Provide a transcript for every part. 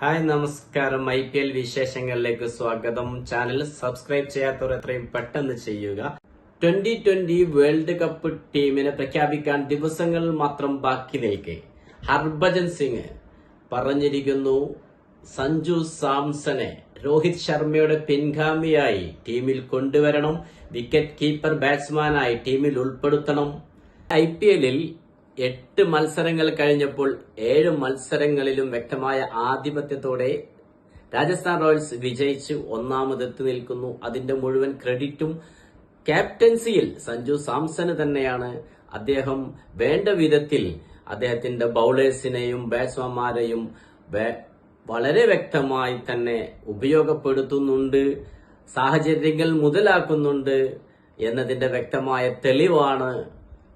Hi നമസ്കാരം. I P L വിശേഷങ്ങളിലേക്ക് സ്വാഗതം. ചാനൽ സബ്സ്ക്രൈബ് ചെയ്യാത്തവർ എത്രയും പെട്ടെന്ന് ചെയ്യുക. ട്വന്റി ട്വന്റി വേൾഡ് കപ്പ് ടീമിനെ പ്രഖ്യാപിക്കാൻ ദിവസങ്ങൾ മാത്രം ബാക്കി നിൽക്കെ. ഹർഭജൻ സിംഗ് പറഞ്ഞിരിക്കുന്നു സഞ്ജു സാംസനെ രോഹിത് ശർമ്മയുടെ പിൻഗാമിയായി ടീമിൽ കൊണ്ടുവരണം. വിക്കറ്റ് കീപ്പർ ബാറ്റ്സ്മാനായി ടീമിൽ ഉൾപ്പെടുത്തണം. ഐ പി എല്ലിൽ എട്ട് മത്സരങ്ങൾ കഴിഞ്ഞപ്പോൾ ഏഴ് മത്സരങ്ങളിലും വ്യക്തമായ ആധിപത്യത്തോടെ രാജസ്ഥാൻ റോയൽസ് വിജയിച്ച് ഒന്നാമതെത്തി നിൽക്കുന്നു. അതിന്റെ മുഴുവൻ ക്രെഡിറ്റും ക്യാപ്റ്റൻസിയിൽ സഞ്ജു സാംസന് തന്നെയാണ്. അദ്ദേഹം വേണ്ട വിധത്തിൽ അദ്ദേഹത്തിന്റെ ബൗളേഴ്സിനെയും ബാറ്റ്സ്മാൻമാരെയും വളരെ വ്യക്തമായി തന്നെ ഉപയോഗപ്പെടുത്തുന്നുണ്ട്. സാഹചര്യങ്ങൾ മുതലാക്കുന്നുണ്ട് എന്നതിന്റെ വ്യക്തമായ തെളിവാണ്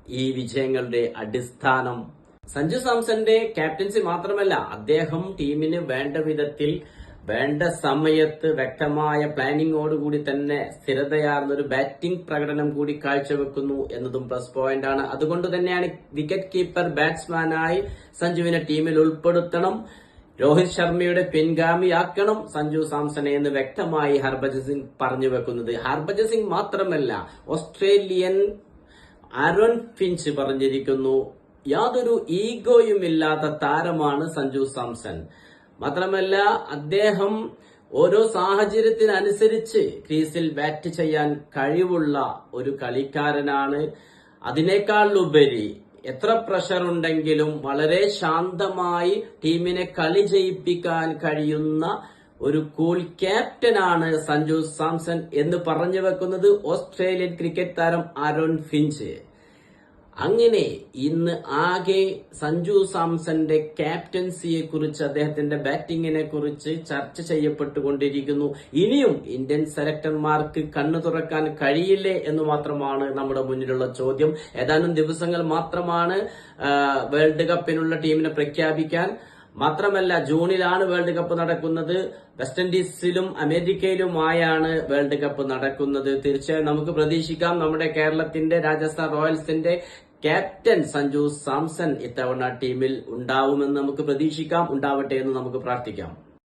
ഈ വിജയങ്ങളുടെ അടിസ്ഥാനം. സഞ്ജു സാംസന്റെ ക്യാപ്റ്റൻസി മാത്രമല്ല അദ്ദേഹം ടീമിന് വേണ്ട വിധത്തിൽ വേണ്ട സമയത്ത് വ്യക്തമായ പ്ലാനിങ്ങോടുകൂടി തന്നെ സ്ഥിരതയാർന്ന ഒരു ബാറ്റിംഗ് പ്രകടനം കൂടി കാഴ്ചവെക്കുന്നു എന്നതും പ്ലസ് പോയിന്റ് ആണ് അതുകൊണ്ട് തന്നെയാണ് വിക്കറ്റ് കീപ്പർ ബാറ്റ്സ്മാനായി സഞ്ജുവിനെ ടീമിൽ ഉൾപ്പെടുത്തണം. രോഹിത് ശർമ്മയുടെ പിൻഗാമിയാക്കണം സഞ്ജു സാംസനെ എന്ന് വ്യക്തമായി ഹർഭജൻ സിംഗ് പറഞ്ഞു വെക്കുന്നത്. ഹർഭജൻ സിംഗ് മാത്രമല്ല ഓസ്ട്രേലിയൻ ആരോൺ ഫിഞ്ച് പറഞ്ഞിരിക്കുന്നു യാതൊരു ഈഗോയും ഇല്ലാത്ത താരമാണ് സഞ്ജു സാംസൺ. മാത്രമല്ല അദ്ദേഹം ഓരോ സാഹചര്യത്തിനനുസരിച്ച് ക്രീസിൽ ബാറ്റ് ചെയ്യാൻ കഴിവുള്ള ഒരു കളിക്കാരനാണ്. അതിനേക്കാൾ ഉപരി എത്ര പ്രഷർ ഉണ്ടെങ്കിലും വളരെ ശാന്തമായി ടീമിനെ കളി ജയിപ്പിക്കാൻ കഴിയുന്ന ഒരു കൂൾ ക്യാപ്റ്റനാണ് സഞ്ജു സാംസൺ എന്ന് പറഞ്ഞു വെക്കുന്നത് ഓസ്ട്രേലിയൻ ക്രിക്കറ്റ് താരം അരുൺ ഫിഞ്ച്. അങ്ങനെ ഇന്ന് ആകെ സഞ്ജു സാംസന്റെ ക്യാപ്റ്റൻസിയെ കുറിച്ച് അദ്ദേഹത്തിന്റെ ബാറ്റിങ്ങിനെ കുറിച്ച് ചർച്ച ചെയ്യപ്പെട്ടുകൊണ്ടിരിക്കുന്നു. ഇനിയും ഇന്ത്യൻ സെലക്ടർമാർക്ക് കണ്ണു തുറക്കാൻ കഴിയില്ലേ എന്ന് മാത്രമാണ് നമ്മുടെ മുന്നിലുള്ള ചോദ്യം. ഏതാനും ദിവസങ്ങൾ മാത്രമാണ് വേൾഡ് കപ്പിനുള്ള ടീമിനെ പ്രഖ്യാപിക്കാൻ മാത്രമല്ല ജൂണിലാണ് വേൾഡ് കപ്പ് നടക്കുന്നത്. വെസ്റ്റ് ഇൻഡീസിലും അമേരിക്കയിലുമായാണ് വേൾഡ് കപ്പ് നടക്കുന്നത്. തീർച്ചയായും നമുക്ക് പ്രതീക്ഷിക്കാം നമ്മുടെ കേരളത്തിന്റെ രാജസ്ഥാൻ റോയൽസിന്റെ ക്യാപ്റ്റൻ സഞ്ജു സാംസൺ ഇത്തവണ ടീമിൽ ഉണ്ടാവുമെന്ന് നമുക്ക് പ്രതീക്ഷിക്കാം. ഉണ്ടാവട്ടെ എന്ന് നമുക്ക് പ്രാർത്ഥിക്കാം.